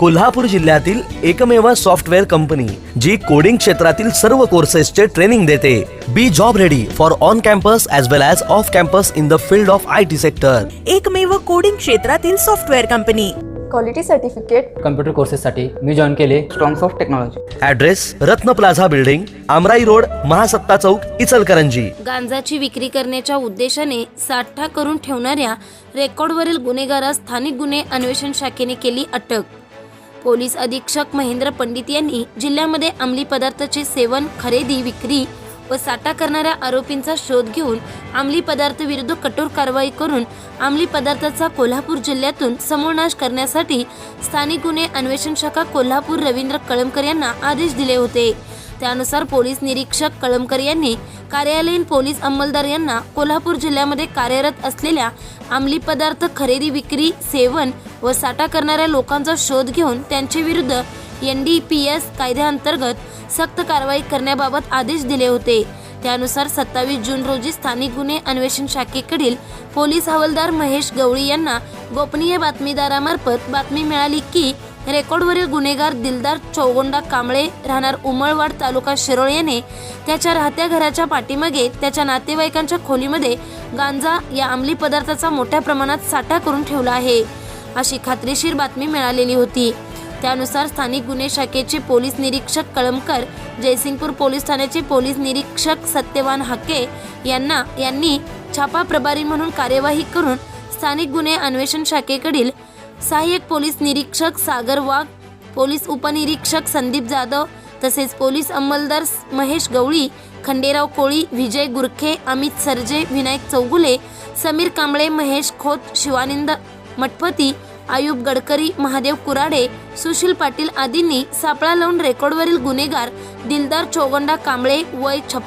कोल्हापूर जिल्ह्यातील एकमेव software company जी coding क्षेत्रातील सर्व कोर्सेसचे ट्रेनिंग देते. Be job ready for on campus as well as off campus in the field of I T sector एकमेव coding क्षेत्रातील software company. Quality certificate computer कोर्सेससाठी मी join केले. Strongs of technology address Ratna plaza building Amrai road Mahasatta चौक इचलकरंजी. गांजाची विक्री करण्याच्या उद्देशाने साठा करून ठेवणाऱ्या रेकॉर्डवरील गुन्हेगारास स्थानिक गुन्हे अन्वेषण शाखेने केली अटक. पोलीस अधीक्षक महेंद्र पंडित यांनी जिल्ह्यामध्ये अंमली पदार्थाचे सेवन खरेदी विक्री व साठा करणाऱ्या आरोपींचा शोध घेऊन अंमली पदार्थ विरुद्ध कठोर कारवाई करून अंमली पदार्थाचा कोल्हापूर जिल्ह्यातून समोरनाश करण्यासाठी स्थानिक गुन्हे अन्वेषण शाखा कोल्हापूर रवींद्र कळमकर यांना आदेश दिले होते. त्यानुसार पोलीस निरीक्षक कळमकर यांनी कार्यालयीन पोलीस अंमलदार यांना कोल्हापूर जिल्ह्यामध्ये कार्यरत असलेल्या अंमली पदार्थ खरेदी विक्री सेवन व साठा करणाऱ्या लोकांचा शोध घेऊन त्यांच्याविरुद्ध एन डी पी एस कायद्याअंतर्गत सक्त कारवाई करण्याबाबत आदेश दिले होते. त्यानुसार सत्तावीस जून रोजी स्थानिक गुन्हे अन्वेषण शाखेकडील पोलीस हवालदार महेश गवळी यांना गोपनीय बातमीदारामार्फत बातमी मिळाली की रेकॉर्डवरील गुन्हेगार दिलदार चौगोंडा कांबळे राहणार उमळवाड तालुका शिरोळ याने त्याच्या राहत्या घराच्या पाठीमागे त्याच्या नातेवाईकांच्या खोलीमध्ये गांजा या अंमली पदार्थाचा मोठ्या प्रमाणात साठा करून ठेवला आहे. अशी खात्रीशीर बातमी मिळालेली होती. त्यानुसार स्थानिक गुन्हे शाखेचे पोलीस निरीक्षक कळमकर जयसिंगपूर पोलीस ठाण्याचे पोलीस निरीक्षक सत्यवान हाके यांना यांनी छापा प्रभारी म्हणून कार्यवाही करून स्थानिक गुन्हे अन्वेषण शाखेकडील सहाय्यक पोलीस निरीक्षक सागर वाघ पोलीस उपनिरीक्षक संदीप जाधव तसेच पोलीस अंमलदार महेश गवळी खंडेराव कोळी विजय गुरखे अमित सरजे विनायक चौगुले समीर कांबळे महेश खोत शिवानंद मठपती आयुब गडकरी महादेव कुराडे सुशील पाटील आदींनी सापळा लावून रेकॉर्डवरील गुन्हेगार दिलदार चोगंडा कांबळे वय छप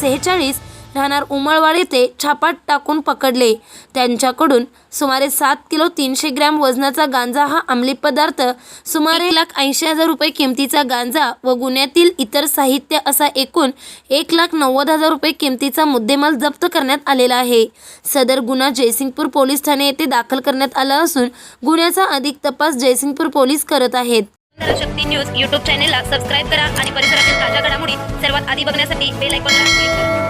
सेहेचाळीस राहणार उमळवाड येथे छापाट टाकून पकडले. त्यांच्याकडून सुमारे सात किलो तीनशे ग्रॅम वजनाचा गांजा हा अंमली पदार्थ सुमारे लाख ऐंशी हजार रुपये किमतीचा गांजा व गुन्ह्यातील इतर साहित्य असा एकूण एक लाख नव्वद हजार रुपये किमतीचा मुद्देमाल जप्त करण्यात आलेला आहे. सदर गुन्हा जयसिंगपूर पोलीस ठाणे येथे दाखल करण्यात आला असून गुन्ह्याचा अधिक तपास जयसिंगपूर पोलीस करत आहेत. शक्ती न्यूज युट्यूब चॅनेलला सबस्क्राईब करा आणि परिसरातील ताज्या घडामोडी सर्वात आधी बघण्यासाठी बेल आयकॉनला